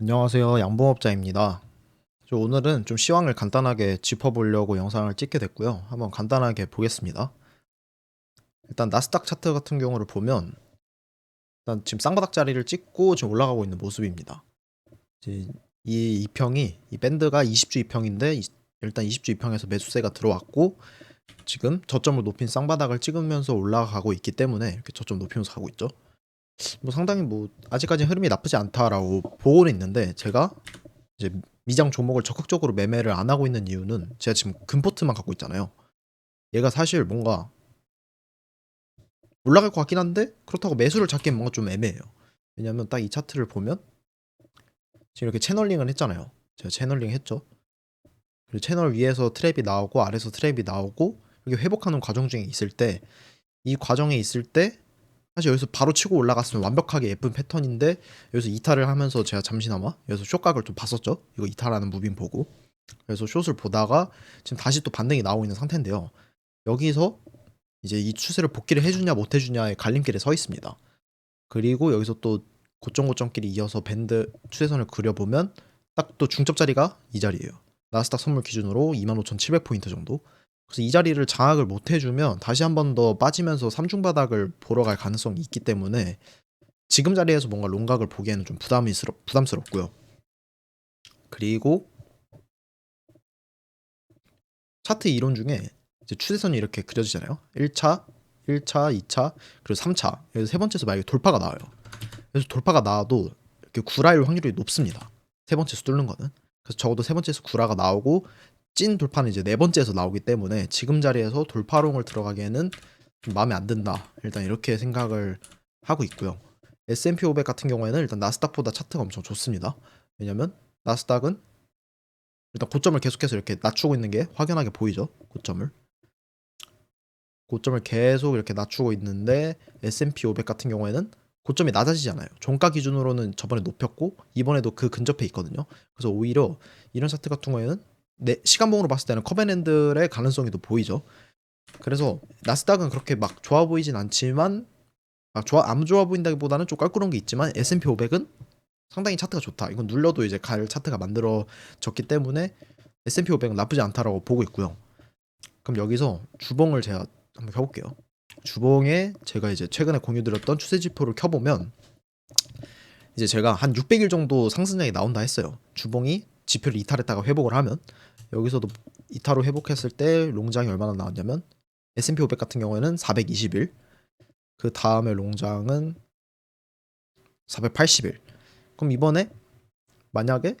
안녕하세요. 양봉업자입니다. 저 오늘은 좀 시황을 간단하게 짚어보려고 영상을 찍게 됐고요. 한번 간단하게 보겠습니다. 일단 나스닥 차트 같은 경우를 보면 일단 지금 쌍바닥 자리를 찍고 지금 올라가고 있는 모습입니다. 이 이평이 이 밴드가 20주 이평인데 이- 일단 20주 이평에서 매수세가 들어왔고 지금 저점을 높인 쌍바닥을 찍으면서 올라가고 있기 때문에 이렇게 저점 높이면서 가고 있죠. 뭐 상당히 뭐 아직까지 흐름이 나쁘지 않다라고 보고는 있는데 제가 이제 미장 종목을 적극적으로 매매를 안 하고 있는 이유는 제가 지금 금포트만 갖고 있잖아요. 얘가 사실 뭔가 올라갈 것 같긴 한데 그렇다고 매수를 잡기엔 뭔가 좀 애매해요. 왜냐면 딱 이 차트를 보면 지금 이렇게 채널링을 했잖아요. 제가 채널링 했죠. 그리고 채널 위에서 트랩이 나오고 아래에서 트랩이 나오고 이렇게 회복하는 과정 중에 있을 때 이 과정에 있을 때 사실 여기서 바로 치고 올라갔으면 완벽하게 예쁜 패턴인데 여기서 이탈을 하면서 제가 잠시나마 여기서 쇼각을 좀 봤었죠. 이거 이탈하는 무빙 보고 그래서 숏을 보다가 지금 다시 또 반등이 나오고 있는 상태인데요. 여기서 이제 이 추세를 복귀를 해주냐 못 해주냐의 갈림길에 서 있습니다. 그리고 여기서 또 고점 고점끼리 이어서 밴드 추세선을 그려보면 딱 또 중첩 자리가 이 자리예요. 나스닥 선물 기준으로 25,700포인트 정도. 그래서 이 자리를 장악을 못 해주면 다시 한 번 더 빠지면서 삼중 바닥을 보러 갈 가능성이 있기 때문에 지금 자리에서 뭔가 롱각을 보기에는 좀 부담이스러, 부담스럽고요. 그리고 차트 이론 중에 이제 추세선이 이렇게 그려지잖아요. 1차, 1차, 2차, 그리고 3차. 여기서 세 번째에서 만약에 돌파가 나와요. 그래서 돌파가 나와도 이렇게 구라일 확률이 높습니다. 세 번째에서 뚫는 거는. 그래서 적어도 세 번째에서 구라가 나오고 찐 돌파는 이제 네 번째에서 나오기 때문에 지금 자리에서 돌파롱을 들어가기에는 좀 마음에 안 든다. 일단 이렇게 생각을 하고 있고요. S&P 500 같은 경우에는 일단 나스닥보다 차트가 엄청 좋습니다. 왜냐면 나스닥은 일단 고점을 계속해서 이렇게 낮추고 있는 게 확연하게 보이죠. 고점을. 고점을 계속 이렇게 낮추고 있는데 S&P 500 같은 경우에는 고점이 낮아지지 않아요. 종가 기준으로는 저번에 높였고 이번에도 그 근접해 있거든요. 그래서 오히려 이런 차트 같은 경우에는 내 시간봉으로 봤을 때는 커벤앤들의 가능성이 더 보이죠. 그래서 나스닥은 그렇게 막 좋아 보이진 않지만 막 좋아 안 좋아 보인다기보다는 좀 껄끄러운 게 있지만 S&P 500은 상당히 차트가 좋다. 이건 눌러도 이제 갈 차트가 만들어졌기 때문에 S&P 500은 나쁘지 않다라고 보고 있고요. 그럼 여기서 주봉을 제가 한번 켜볼게요. 주봉에 제가 이제 최근에 공유드렸던 추세 지표를 켜보면 이제 제가 한 600일 정도 상승장이 나온다 했어요. 주봉이 지표를 이탈했다가 회복을 하면 여기서도 이탈로 회복했을 때 롱장이 얼마나 나왔냐면 S&P 500 같은 경우에는 420일 그 다음에 롱장은 480일. 그럼 이번에 만약에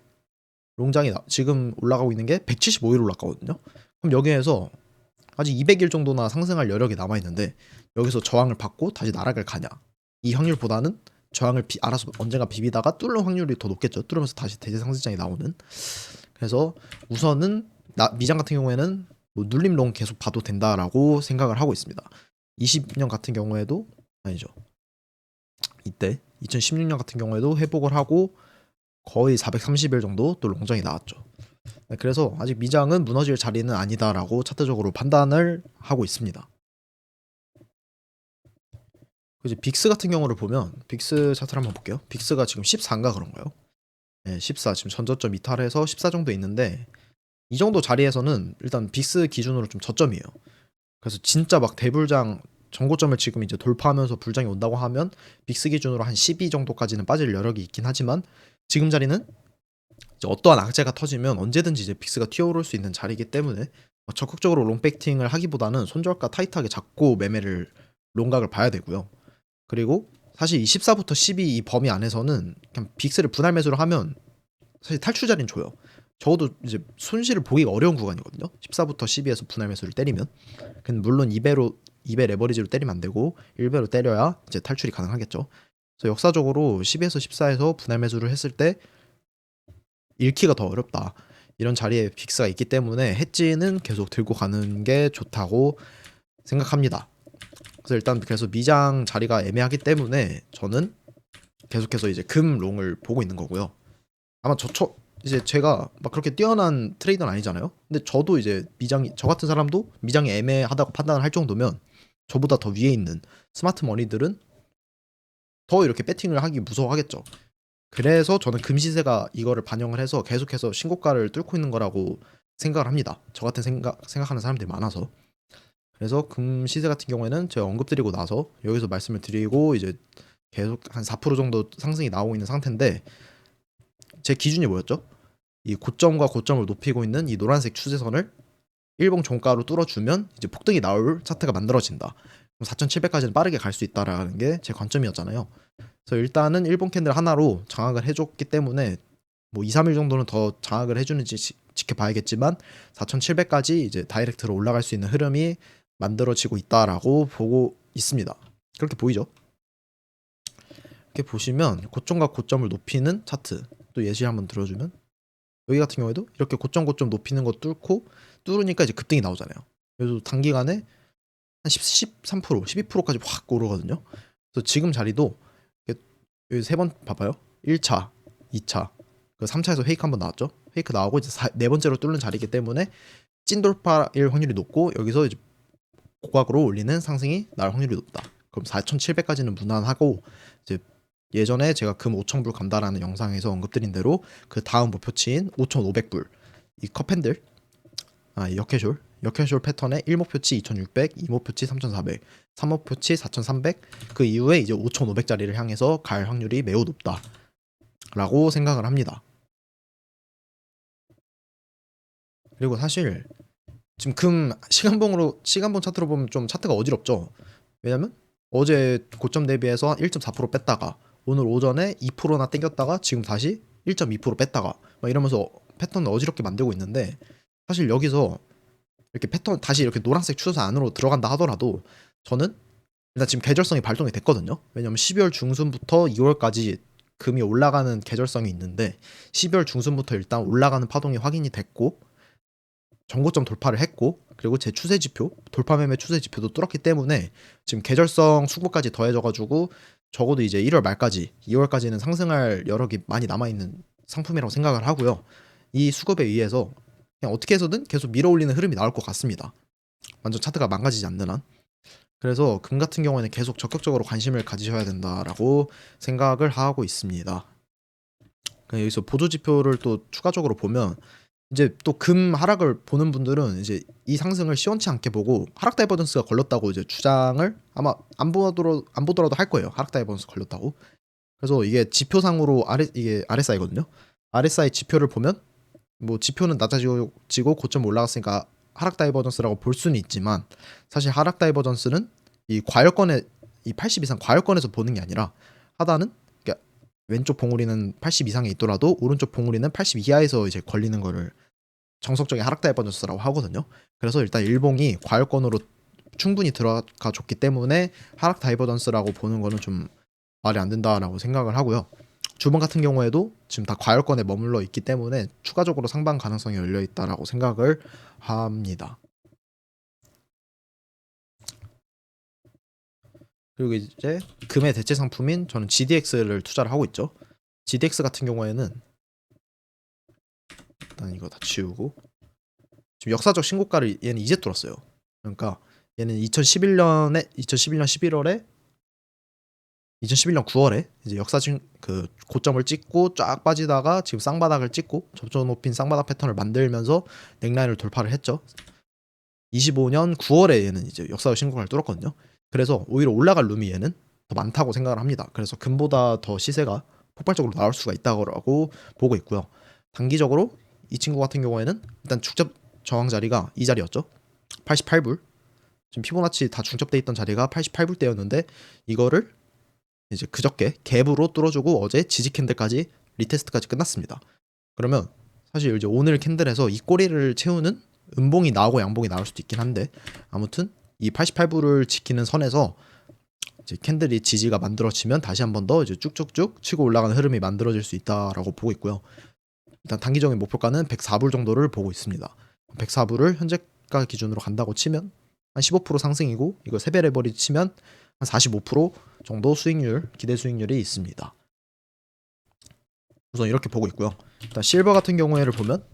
롱장이 나, 지금 올라가고 있는 게 175일 올라가거든요. 그럼 여기에서 아직 200일 정도나 상승할 여력이 남아 있는데 여기서 저항을 받고 다시 나락을 가냐? 이 확률보다는 저항을 비, 알아서 언젠가 비비다가 뚫는 확률이 더 높겠죠. 뚫으면서 다시 대제 상승장이 나오는 그래서 우선은 나, 미장 같은 경우에는 뭐 눌림 롱 계속 봐도 된다라고 생각을 하고 있습니다. 20년 같은 경우에도 아니죠. 이때 2016년 같은 경우에도 회복을 하고 거의 430일 정도 또 롱장이 나왔죠. 네, 그래서 아직 미장은 무너질 자리는 아니다라고 차트적으로 판단을 하고 있습니다. 이제 빅스 같은 경우를 보면 빅스 차트를 한번 볼게요. 빅스가 지금 14인가 그런가요? 네, 14 지금 전저점 이탈해서 14 정도 있는데 이 정도 자리에서는 일단 빅스 기준으로 좀 저점이에요. 그래서 진짜 막 대불장 전고점을 지금 이제 돌파하면서 불장이 온다고 하면 빅스 기준으로 한 12 정도까지는 빠질 여력이 있긴 하지만 지금 자리는 어떠한 악재가 터지면 언제든지 이제 빅스가 튀어오를 수 있는 자리이기 때문에 뭐 적극적으로 롱백팅을 하기보다는 손절가 타이트하게 잡고 매매를 롱각을 봐야 되고요. 그리고 사실 이 14부터 12 이 범위 안에서는 그냥 빅스를 분할 매수를 하면 사실 탈출 자리는 줘요. 적어도 이제 손실을 보기가 어려운 구간이거든요. 14부터 12에서 분할 매수를 때리면. 근데 물론 2배로 2배 레버리지로 때리면 안 되고 1배로 때려야 이제 탈출이 가능하겠죠. 그래서 역사적으로 10에서 14에서 분할 매수를 했을 때 잃기가 더 어렵다. 이런 자리에 빅스가 있기 때문에 해지는 계속 들고 가는 게 좋다고 생각합니다. 그래서 일단 그래서 미장 자리가 애매하기 때문에 저는 계속해서 이제 금 롱을 보고 있는 거고요. 아마 저처 이제 제가 막 그렇게 뛰어난 트레이더는 아니잖아요. 근데 저도 이제 미장이 저 같은 사람도 미장이 애매하다고 판단을 할 정도면 저보다 더 위에 있는 스마트 머니들은 더 이렇게 배팅을 하기 무서워하겠죠. 그래서 저는 금시세가 이거를 반영을 해서 계속해서 신고가를 뚫고 있는 거라고 생각을 합니다. 저 같은 생각 생각하는 사람들이 많아서. 그래서 금 시세 같은 경우에는 제가 언급드리고 나서 여기서 말씀을 드리고 이제 계속 한 4% 정도 상승이 나오고 있는 상태인데 제 기준이 뭐였죠? 이 고점과 고점을 높이고 있는 이 노란색 추세선을 일봉 종가로 뚫어주면 이제 폭등이 나올 차트가 만들어진다. 그럼 4,700까지는 빠르게 갈 수 있다라는 게 제 관점이었잖아요. 그래서 일단은 일본 캔들 하나로 장악을 해줬기 때문에 뭐 2, 3일 정도는 더 장악을 해주는지 지, 지켜봐야겠지만 4,700까지 이제 다이렉트로 올라갈 수 있는 흐름이 만들어지고 있다라고 보고 있습니다. 그렇게 보이죠? 이렇게 보시면 고점과 고점을 높이는 차트 또 예시 한번 들어주면 여기 같은 경우에도 이렇게 고점 고점 높이는 거 뚫고 뚫으니까 이제 급등이 나오잖아요. 그래서 단기간에 한 10, 13%, 12%까지 확 오르거든요. 그래서 지금 자리도 여기 세 번 봐봐요. 1차, 2차, 그 3차에서 페이크 한번 나왔죠. 페이크 나오고 이제 사, 네 번째로 뚫는 자리이기 때문에 찐 돌파일 확률이 높고 여기서 이제 고각으로 올리는 상승이 날 확률이 높다. 그럼 4,700까지는 무난하고 이제 예전에 제가 금 5,000불 간다라는 영상에서 언급드린 대로 그 다음 목표치인 5,500불 이 컵핸들 아, 이 역해숄 역해숄 패턴의 1목표치 2,600, 2목표치 3,400, 3목표치 4,300. 그 이후에 이제 5,500짜리를 향해서 갈 확률이 매우 높다라고 생각을 합니다. 그리고 사실 지금 금 시간봉으로 시간봉 차트로 보면 좀 차트가 어지럽죠. 왜냐면 어제 고점 대비해서 1.4% 뺐다가 오늘 오전에 2%나 땡겼다가 지금 다시 1.2% 뺐다가 막 이러면서 패턴을 어지럽게 만들고 있는데 사실 여기서 이렇게 패턴 다시 이렇게 노란색 추세 안으로 들어간다 하더라도 저는 일단 지금 계절성이 발동이 됐거든요. 왜냐면 12월 중순부터 2월까지 금이 올라가는 계절성이 있는데 12월 중순부터 일단 올라가는 파동이 확인이 됐고 정고점 돌파를 했고 그리고 제 추세 지표 돌파 매매 추세 지표도 뚫었기 때문에 지금 계절성 수급까지 더해져가지고 적어도 이제 1월 말까지 2월까지는 상승할 여력이 많이 남아 있는 상품이라고 생각을 하고요. 이 수급에 의해서 그냥 어떻게 해서든 계속 밀어올리는 흐름이 나올 것 같습니다. 완전 차트가 망가지지 않는 한. 그래서 금 같은 경우에는 계속 적극적으로 관심을 가지셔야 된다라고 생각을 하고 있습니다. 여기서 보조 지표를 또 추가적으로 보면 이제 또 금 하락을 보는 분들은 이제 이 상승을 시원치 않게 보고 하락 다이버전스가 걸렸다고 이제 주장을 아마 안 보더라도 안 보더라도 할 거예요. 하락 다이버전스 걸렸다고. 그래서 이게 지표상으로 아래 이게 RSI거든요. RSI 지표를 보면 뭐 지표는 낮아지고 고점 올라갔으니까 하락 다이버전스라고 볼 수는 있지만 사실 하락 다이버전스는 이 과열권에 이 80 이상 과열권에서 보는 게 아니라 하단은 왼쪽 봉우리는 80 이상에 있더라도 오른쪽 봉우리는 80 이하에서 이제 걸리는 거를 정석적인 하락 다이버전스라고 하거든요. 그래서 일단 일봉이 과열권으로 충분히 들어가 줬기 때문에 하락 다이버전스라고 보는 거는 좀 말이 안 된다라고 생각을 하고요. 주봉 같은 경우에도 지금 다 과열권에 머물러 있기 때문에 추가적으로 상방 가능성이 열려 있다라고 생각을 합니다. 그리고 이제 금의 대체 상품인 저는 GDX를 투자를 하고 있죠. GDX 같은 경우에는 일단 이거 다 지우고 지금 역사적 신고가를 얘는 이제 뚫었어요. 그러니까 얘는 2011년에 2011년 11월에 2011년 9월에 이제 역사적 그 고점을 찍고 쫙 빠지다가 지금 쌍바닥을 찍고 접점 높인 쌍바닥 패턴을 만들면서 넥라인을 돌파를 했죠. 25년 9월에 얘는 이제 역사적 신고가를 뚫었거든요. 그래서 오히려 올라갈 룸이 얘는 더 많다고 생각을 합니다. 그래서 금보다 더 시세가 폭발적으로 나올 수가 있다고 보고 있고요. 단기적으로 이 친구 같은 경우에는 일단 축적 저항 자리가 이 자리였죠. 88불. 지금 피보나치 다 중첩돼 있던 자리가 88불대였는데 이거를 이제 그저께 갭으로 뚫어주고 어제 지지 캔들까지 리테스트까지 끝났습니다. 그러면 사실 이제 오늘 캔들에서 이 꼬리를 채우는 음봉이 나오고 양봉이 나올 수도 있긴 한데 아무튼 이 88불을 지키는 선에서 이제 캔들이 지지가 만들어지면 다시 한 번 더 이제 쭉쭉쭉 치고 올라가는 흐름이 만들어질 수 있다라고 보고 있고요. 일단 단기적인 목표가는 104불 정도를 보고 있습니다. 104불을 현재가 기준으로 간다고 치면 한 15% 상승이고 이거 세배 레버리 치면 한 45% 정도 수익률 기대 수익률이 있습니다. 우선 이렇게 보고 있고요. 일단 실버 같은 경우에를 보면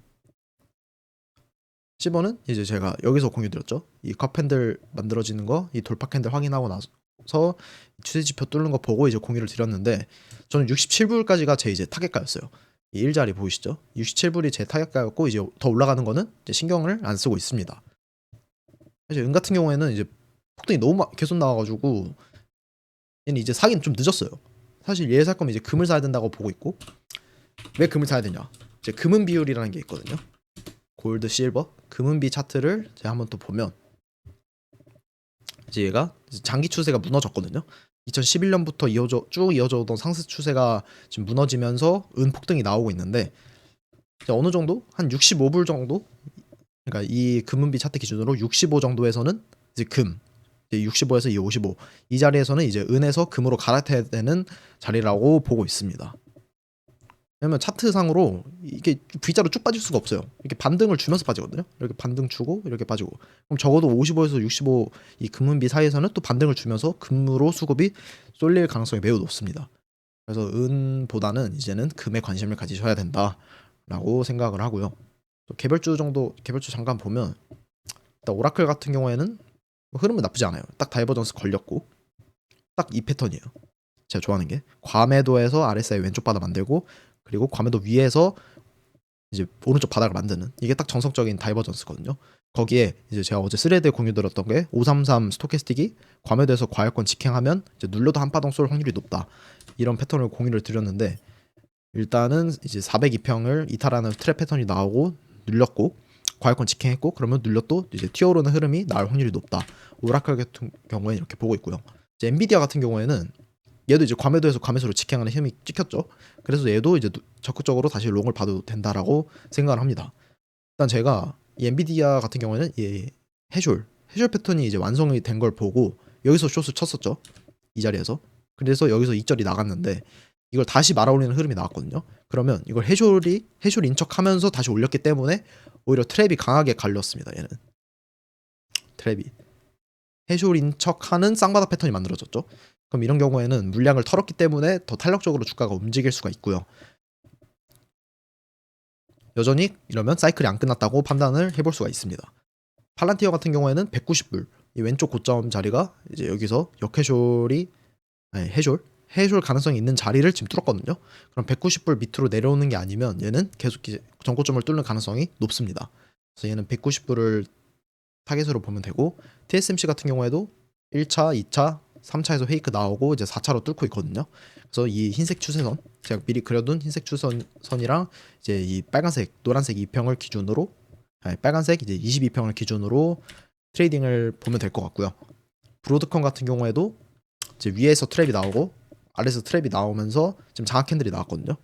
실버는 이제 제가 여기서 공유 드렸죠. 이 컵 핸들 만들어지는 거, 이 돌파 캔들 확인하고 나서 보고서 추세 지표 뚫는 거 보고 이제 공유를 드렸는데 저는 67불까지가 제 이제 타겟가였어요. 이 일자리 보이시죠? 67불이 제 타겟가였고 이제 더 올라가는 거는 이제 신경을 안 쓰고 있습니다. 사실 은 같은 경우에는 이제 폭등이 너무 막 계속 나와가지고 얘는 이제 사기는 좀 늦었어요. 사실 얘 살 거면 이제 금을 사야 된다고 보고 있고 왜 금을 사야 되냐? 이제 금은 비율이라는 게 있거든요. 골드, 실버, 금은비 차트를 제가 한번 또 보면 이제 얘가 이제 장기 추세가 무너졌거든요. 2011년부터 이어져 쭉 이어져 오던 상승 추세가 지금 무너지면서 은 폭등이 나오고 있는데 이제 어느 정도 한 65불 정도 그러니까 이 금은비 차트 기준으로 65 정도에서는 이제 금 65에서 이 55. 이 자리에서는 이제 은에서 금으로 갈아타야 되는 자리라고 보고 있습니다. 왜냐면 차트상으로 이게 V자로 쭉 빠질 수가 없어요. 이렇게 반등을 주면서 빠지거든요. 이렇게 반등 주고 이렇게 빠지고. 그럼 적어도 55에서 65 이 금은비 사이에서는 또 반등을 주면서 금으로 수급이 쏠릴 가능성이 매우 높습니다. 그래서 은보다는 이제는 금에 관심을 가지셔야 된다라고 생각을 하고요. 또 개별주 정도 개별주 잠깐 보면 일단 오라클 같은 경우에는 뭐 흐름은 나쁘지 않아요. 딱 다이버전스 걸렸고 딱 이 패턴이에요. 제가 좋아하는 게 과매도에서 RSI 왼쪽 바닥 만들고 그리고 과매도 위에서 이제 오른쪽 바닥을 만드는 이게 딱 정석적인 다이버전스거든요. 거기에 이제 제가 어제 스레드에 공유 들었던 게 533 스토캐스틱이 과매도에서 과열권 직행하면 이제 눌러도 한 파동 쏠 확률이 높다. 이런 패턴을 공유를 드렸는데 일단은 이제 402평을 이탈하는 트랩 패턴이 나오고 눌렸고 과열권 직행했고 그러면 눌렸도 이제 튀어오르는 흐름이 나올 확률이 높다. 오라클 같은 경우에 이렇게 보고 있고요. 이제 엔비디아 같은 경우에는 얘도 이제 과매도에서 과매수로 직행하는 힘이 찍혔죠. 그래서 얘도 이제 적극적으로 다시 롱을 봐도 된다라고 생각을 합니다. 일단 제가 이 엔비디아 같은 경우에는 이 해졸 해졸 패턴이 이제 완성이 된 걸 보고 여기서 숏을 쳤었죠. 이 자리에서. 그래서 여기서 이절이 나갔는데 이걸 다시 말아 올리는 흐름이 나왔거든요. 그러면 이걸 해졸이 해졸 인척하면서 다시 올렸기 때문에 오히려 트랩이 강하게 갈렸습니다. 얘는 트랩이 해졸 인척하는 쌍바닥 패턴이 만들어졌죠. 그럼 이런 경우에는 물량을 털었기 때문에 더 탄력적으로 주가가 움직일 수가 있고요. 여전히 이러면 사이클이 안 끝났다고 판단을 해볼 수가 있습니다. 팔란티어 같은 경우에는 190불 이 왼쪽 고점 자리가 이제 여기서 역해졸이 해졸 해졸 가능성이 있는 자리를 지금 뚫었거든요. 그럼 190불 밑으로 내려오는 게 아니면 얘는 계속 전고점을 뚫는 가능성이 높습니다. 그래서 얘는 190불을 타겟으로 보면 되고 TSMC 같은 경우에도 1차, 2차, 3차에서 페이크 나오고 이제 4차로 뚫고 있거든요. 그래서 이 흰색 추세선 제가 미리 그려둔 흰색 추세선이랑 이제 이 빨간색, 노란색 2평을 기준으로 아니, 빨간색 이제 22평을 기준으로 트레이딩을 보면 될 것 같고요. 브로드컴 같은 경우에도 이제 위에서 트랩이 나오고 아래에서 트랩이 나오면서 지금 장악 캔들이 나왔거든요.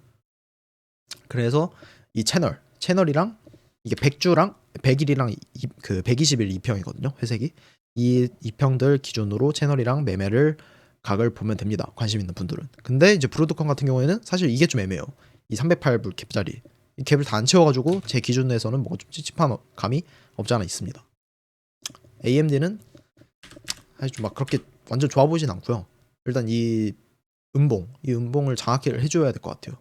그래서 이 채널, 채널이랑 이게 100주랑 100일이랑 이, 그 120일 2평이거든요. 회색이. 이 2평들 기준으로 채널이랑 매매를 각을 보면 됩니다. 관심 있는 분들은. 근데 이제 브로드컴 같은 경우에는 사실 이게 좀 애매해요. 이 308불 캡자리. 이 캡을 다 안 채워가지고 제 기준에서는 뭔가 좀 찝찝한 감이 없지 않아 있습니다. AMD는 사실 좀 막 그렇게 완전 좋아 보이진 않고요. 일단 이 음봉, 이 음봉을 장악을 해줘야 될 것 같아요.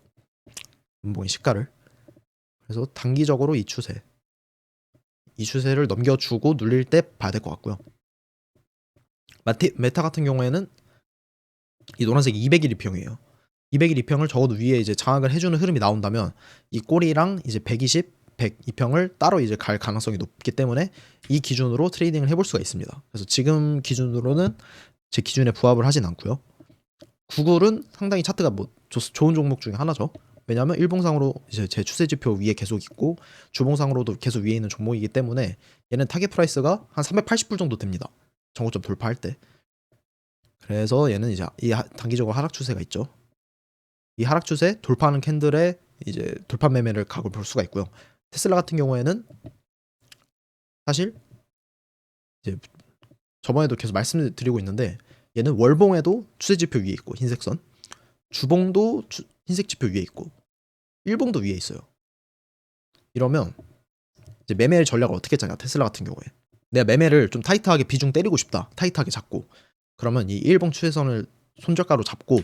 음봉의 시가를. 그래서 단기적으로 이 추세, 이 추세를 넘겨주고 눌릴 때 봐야 될 것 같고요. 마티, 메타 같은 경우에는 이 노란색 200일 2평이에요. 200일 2평을 적어도 위에 이제 장악을 해주는 흐름이 나온다면 이 꼬리랑 이제 120, 100 2평을 따로 이제 갈 가능성이 높기 때문에 이 기준으로 트레이딩을 해볼 수가 있습니다. 그래서 지금 기준으로는 제 기준에 부합을 하진 않고요. 구글은 상당히 차트가 뭐 좋, 좋은 종목 중에 하나죠. 왜냐하면 일봉상으로 이제 제 추세 지표 위에 계속 있고 주봉상으로도 계속 위에 있는 종목이기 때문에 얘는 타겟 프라이스가 한 380불 정도 됩니다. 정고점 돌파할 때. 그래서 얘는 이제 이 하- 단기적으로 하락 추세가 있죠. 이 하락 추세 돌파하는 캔들의 이제 돌파 매매를 각을 볼 수가 있고요. 테슬라 같은 경우에는 사실 이제 저번에도 계속 말씀드리고 있는데 얘는 월봉에도 추세 지표 위에 있고 흰색 선, 주봉도 주- 흰색 지표 위에 있고 일봉도 위에 있어요. 이러면 이제 매매 전략을 어떻게 짜냐 테슬라 같은 경우에 내가 매매를 좀 타이트하게 비중 때리고 싶다 타이트하게 잡고 그러면 이 일봉 추세선을 손절가로 잡고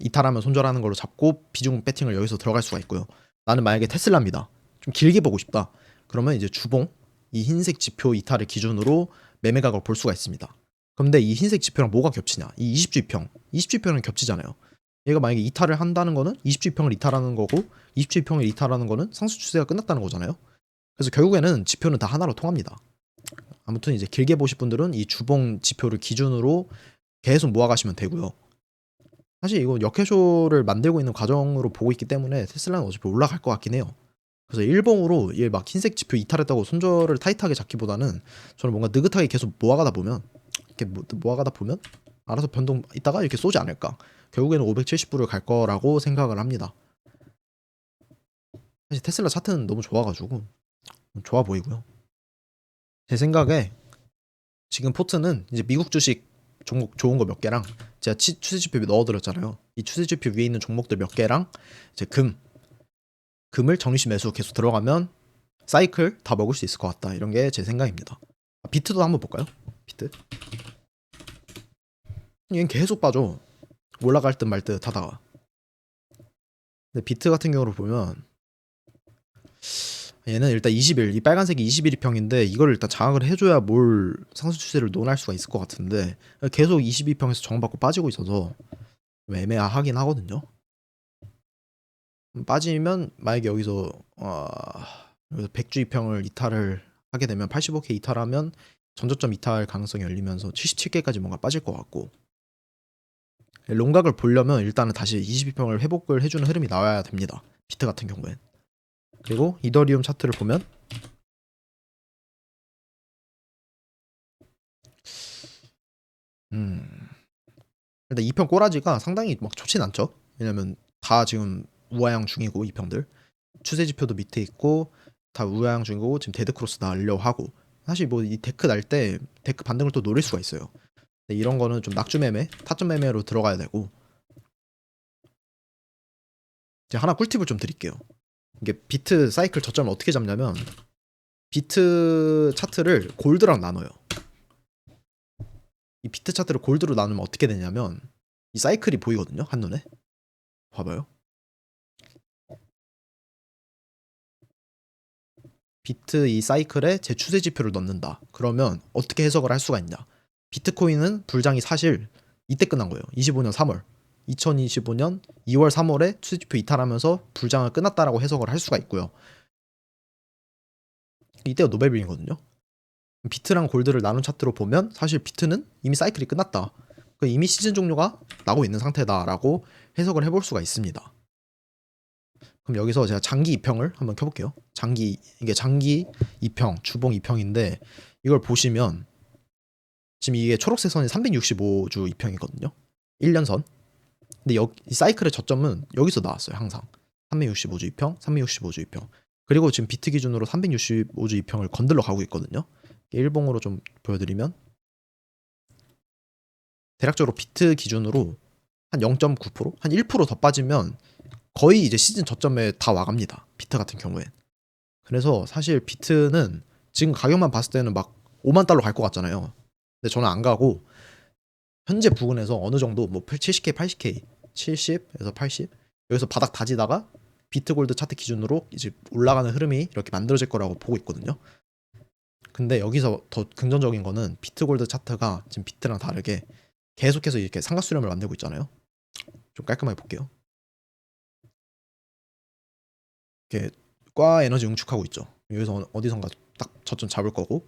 이탈하면 손절하는 걸로 잡고 비중 배팅을 여기서 들어갈 수가 있고요. 나는 만약에 테슬라입니다. 좀 길게 보고 싶다. 그러면 이제 주봉 이 흰색 지표 이탈을 기준으로 매매각을 볼 수가 있습니다. 근데 이 흰색 지표랑 뭐가 겹치냐? 이 20주 2평. 20주 2평은 겹치잖아요. 얘가 만약에 이탈을 한다는 거는 20주 2평을 이탈하는 거고 20주 2평을 이탈하는 거는 상승 추세가 끝났다는 거잖아요. 그래서 결국에는 지표는 다 하나로 통합니다. 아무튼 이제 길게 보실 분들은 이 주봉 지표를 기준으로 계속 모아가시면 되고요. 사실 이거 역해쇼를 만들고 있는 과정으로 보고 있기 때문에 테슬라는 어차피 올라갈 것 같긴 해요. 그래서 일봉으로 얘 막 흰색 지표 이탈했다고 손절을 타이트하게 잡기보다는 저는 뭔가 느긋하게 계속 모아가다 보면 이렇게 모- 모아가다 보면 알아서 변동 있다가 이렇게 쏘지 않을까. 결국에는 570불을 갈 거라고 생각을 합니다. 사실 테슬라 차트는 너무 좋아가지고 좋아 보이고요. 제 생각에 지금 포트는 이제 미국 주식 종목 좋은 거 몇 개랑 제가 치- 추세 지표 넣어드렸잖아요. 이 추세 지표 위에 있는 종목들 몇 개랑 이제 금 금을 정리시 매수 계속 들어가면 사이클 다 먹을 수 있을 것 같다. 이런 게 제 생각입니다. 아, 비트도 한번 볼까요? 비트. 얘는 계속 빠져. 올라갈 듯 말 듯 하다가. 근데 비트 같은 경우로 보면 얘는 일단 20일, 이 빨간색이 21일 평인데 이걸 일단 장악을 해줘야 뭘 상승 추세를 논할 수가 있을 것 같은데 계속 22평에서 정받고 빠지고 있어서 좀 애매하긴 하거든요. 빠지면 만약에 여기서 어, 여기서 100주 2평을 이탈을 하게 되면 85K 이탈하면 전저점 이탈 가능성이 열리면서 77K까지 뭔가 빠질 것 같고 롱각을 보려면 일단은 다시 22평을 회복을 해주는 흐름이 나와야 됩니다. 비트 같은 경우엔 그리고 이더리움 차트를 보면 음 일단 2평 꼬라지가 상당히 막 좋진 않죠. 왜냐면 다 지금 우하향 중이고 2평들 추세 지표도 밑에 있고 다 우하향 중이고 지금 데드 크로스 날려 하고 사실 뭐 이 데크 날 때 데크 반등을 또 노릴 수가 있어요. 근데 이런 거는 좀 낙주 매매, 타점 매매로 들어가야 되고. 이제 하나 꿀팁을 좀 드릴게요. 이게 비트 사이클 저점을 어떻게 잡냐면 비트 차트를 골드랑 나눠요. 이 비트 차트를 골드로 나누면 어떻게 되냐면 이 사이클이 보이거든요 한눈에. 봐봐요. 비트 이 사이클에 제 추세 지표를 넣는다. 그러면 어떻게 해석을 할 수가 있냐 비트코인은 불장이 사실 이때 끝난 거예요 25년 3월 2025년 2월 3월에 추세 지표 이탈하면서 불장을 끝났다라고 해석을 할 수가 있고요 이때가 노벨빙이거든요 비트랑 골드를 나눈 차트로 보면 사실 비트는 이미 사이클이 끝났다. 그 이미 시즌 종료가 나고 있는 상태다라고 해석을 해볼 수가 있습니다. 그럼 여기서 제가 장기 2평을 한번 켜볼게요. 장기 이게 장기 2평, 주봉 2평인데 이걸 보시면 지금 이게 초록색 선이 365주 2평이거든요. 1년 선. 근데 여기 이 사이클의 저점은 여기서 나왔어요. 항상 365주 2평, 365주 2평. 그리고 지금 비트 기준으로 365주 2평을 건들러 가고 있거든요. 일봉으로 좀 보여드리면 대략적으로 비트 기준으로 한 0.9%, 한 1%더 빠지면 거의 이제 시즌 저점에 다 와갑니다. 비트 같은 경우엔. 그래서 사실 비트는 지금 가격만 봤을 때는 막 5만 달러 갈 것 같잖아요. 근데 저는 안 가고 현재 부근에서 어느 정도 뭐 70K, 80K, 70에서 80 여기서 바닥 다지다가 비트골드 차트 기준으로 이제 올라가는 흐름이 이렇게 만들어질 거라고 보고 있거든요. 근데 여기서 더 긍정적인 거는 비트골드 차트가 지금 비트랑 다르게 계속해서 이렇게 삼각수렴을 만들고 있잖아요. 좀 깔끔하게 볼게요. 이렇게 과 에너지 응축하고 있죠. 여기서 어디선가 딱 저점 잡을 거고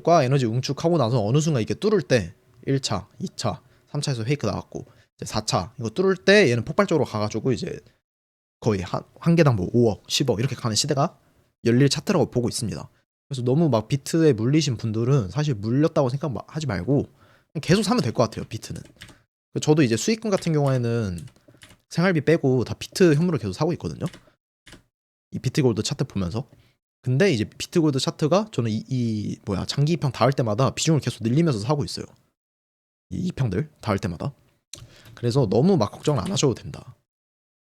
과 에너지 응축하고 나서 어느 순간 이게 뚫을 때 1차, 2차, 3차에서 페이크 나왔고 이제 4차 이거 뚫을 때 얘는 폭발적으로 가가지고 이제 거의 한, 한 개당 뭐 5억, 10억 이렇게 가는 시대가 열릴 차트라고 보고 있습니다. 그래서 너무 막 비트에 물리신 분들은 사실 물렸다고 생각하지 말고 계속 사면 될 것 같아요. 비트는. 저도 이제 수익금 같은 경우에는 생활비 빼고 다 비트 현물을 계속 사고 있거든요. 이 비트골드 차트 보면서. 근데 이제 비트골드 차트가 저는 이, 이 뭐야 장기 입평 닿을 때마다 비중을 계속 늘리면서 사고 있어요. 이 입평들 닿을 때마다. 그래서 너무 막 걱정을 안 하셔도 된다.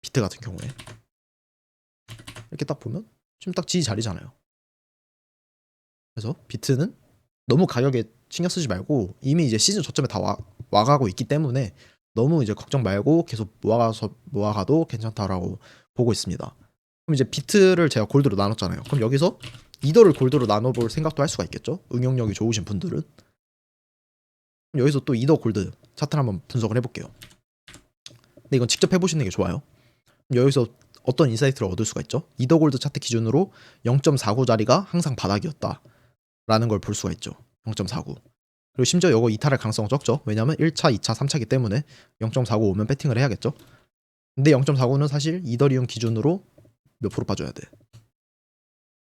비트 같은 경우에 이렇게 딱 보면 지금 딱 지지 자리잖아요. 그래서 비트는 너무 가격에 신경 쓰지 말고 이미 이제 시즌 저점에 다 와, 와가고 있기 때문에 너무 이제 걱정 말고 계속 모아가서 모아가도 괜찮다라고 보고 있습니다. 그럼 이제 비트를 제가 골드로 나눴잖아요. 그럼 여기서 이더를 골드로 나눠볼 생각도 할 수가 있겠죠. 응용력이 좋으신 분들은 그럼 여기서 또 이더 골드 차트를 한번 분석을 해볼게요. 근데 이건 직접 해보시는 게 좋아요. 여기서 어떤 인사이트를 얻을 수가 있죠? 이더 골드 차트 기준으로 0.49짜리가 항상 바닥이었다. 라는 걸 볼 수가 있죠. 0.49. 그리고 심지어 이거 이탈할 가능성 적죠. 왜냐면 1차, 2차, 3차기 때문에 0.49 오면 배팅을 해야겠죠. 근데 0.49는 사실 이더리움 기준으로 몇 프로 빠져야 돼?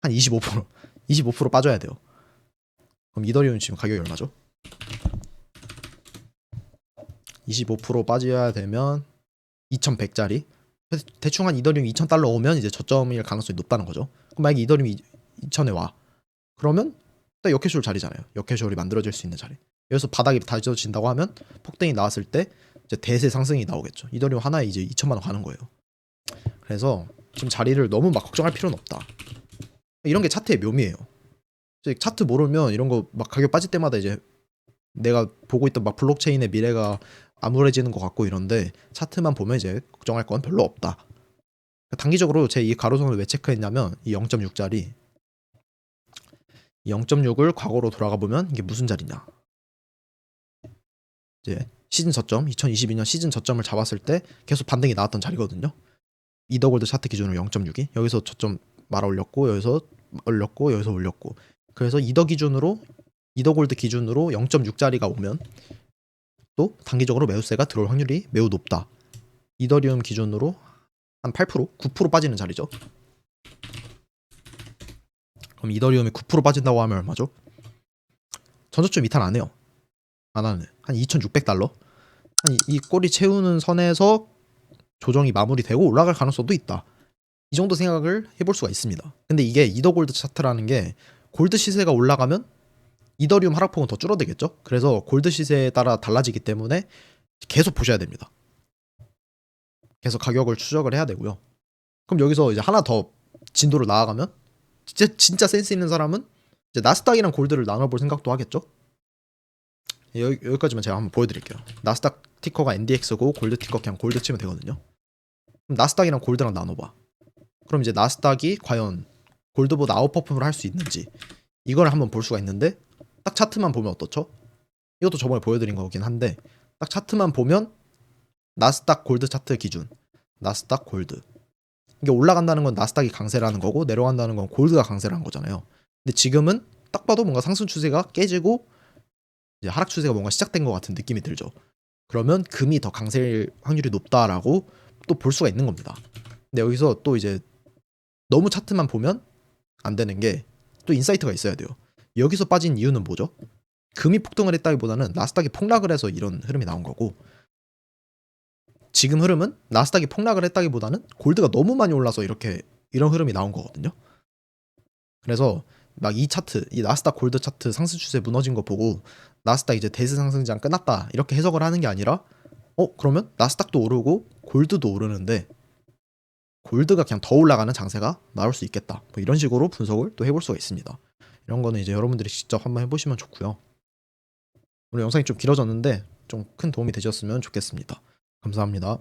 한 25%. 25% 빠져야 돼요. 그럼 이더리움 지금 가격이 얼마죠? 25% 빠져야 되면 2100짜리 대충 한 이더리움 2000달러 오면 이제 저점일 가능성이 높다는 거죠. 그럼 만약에 이더리움이 2000에 와. 그러면 딱 역캐쇼 자리잖아요. 역캐쇼이 만들어질 수 있는 자리. 여기서 바닥이 다져진다고 하면 폭등이 나왔을 때 이제 대세 상승이 나오겠죠. 이더리움 하나에 이제 2천만 원 가는 거예요. 그래서 지금 자리를 너무 막 걱정할 필요는 없다. 이런 게 차트의 묘미예요. 차트 모르면 이런 거 막 가격 빠질 때마다 이제 내가 보고 있던 막 블록체인의 미래가 암울해지는 것 같고 이런데 차트만 보면 이제 걱정할 건 별로 없다. 단기적으로 제 이 가로선을 왜 체크했냐면 이 0.6짜리 0.6을 과거로 돌아가 보면 이게 무슨 자리냐? 이제 시즌 저점 2022년 시즌 저점을 잡았을 때 계속 반등이 나왔던 자리거든요. 이더골드 차트 기준으로 0.6이 여기서 저점 말아 올렸고 여기서 올렸고 여기서 올렸고 그래서 이더 기준으로 이더골드 기준으로 0.6짜리가 오면 또 단기적으로 매수세가 들어올 확률이 매우 높다. 이더리움 기준으로 한 8%, 9% 빠지는 자리죠. 그럼 이더리움이 9% 빠진다고 하면 얼마죠? 전저점 이탈 안 해요. 안 하는. 한 2,600달러. 한 이 꼬리 채우는 선에서 조정이 마무리되고 올라갈 가능성도 있다. 이 정도 생각을 해볼 수가 있습니다. 근데 이게 이더 골드 차트라는 게 골드 시세가 올라가면 이더리움 하락폭은 더 줄어들겠죠. 그래서 골드 시세에 따라 달라지기 때문에 계속 보셔야 됩니다. 계속 가격을 추적을 해야 되고요. 그럼 여기서 이제 하나 더 진도를 나아가면 진짜 진짜 센스 있는 사람은 이제 나스닥이랑 골드를 나눠볼 생각도 하겠죠. 여기, 여기까지만 제가 한번 보여드릴게요. 나스닥 티커가 NDX고 골드 티커 그냥 골드 치면 되거든요. 그럼 나스닥이랑 골드랑 나눠봐. 그럼 이제 나스닥이 과연 골드보다 아웃퍼폼을 할 수 있는지 이걸 한번 볼 수가 있는데 딱 차트만 보면 어떻죠? 이것도 저번에 보여드린 거긴 한데 딱 차트만 보면 나스닥 골드 차트 기준 나스닥 골드 이게 올라간다는 건 나스닥이 강세라는 거고 내려간다는 건 골드가 강세라는 거잖아요. 근데 지금은 딱 봐도 뭔가 상승 추세가 깨지고 이제 하락 추세가 뭔가 시작된 것 같은 느낌이 들죠. 그러면 금이 더 강세일 확률이 높다라고 또 볼 수가 있는 겁니다. 근데 여기서 또 이제 너무 차트만 보면 안 되는 게 또 인사이트가 있어야 돼요. 여기서 빠진 이유는 뭐죠? 금이 폭등을 했다기보다는 나스닥이 폭락을 해서 이런 흐름이 나온 거고 지금 흐름은 나스닥이 폭락을 했다기보다는 골드가 너무 많이 올라서 이렇게 이런 흐름이 나온 거거든요. 그래서 막 이 차트, 이 나스닥 골드 차트 상승 추세 무너진 거 보고 나스닥 이제 대세 상승장 끝났다 이렇게 해석을 하는 게 아니라 어 그러면 나스닥도 오르고 골드도 오르는데 골드가 그냥 더 올라가는 장세가 나올 수 있겠다. 뭐 이런 식으로 분석을 또 해볼 수가 있습니다. 이런 거는 이제 여러분들이 직접 한번 해보시면 좋고요. 오늘 영상이 좀 길어졌는데 좀 큰 도움이 되셨으면 좋겠습니다. 감사합니다.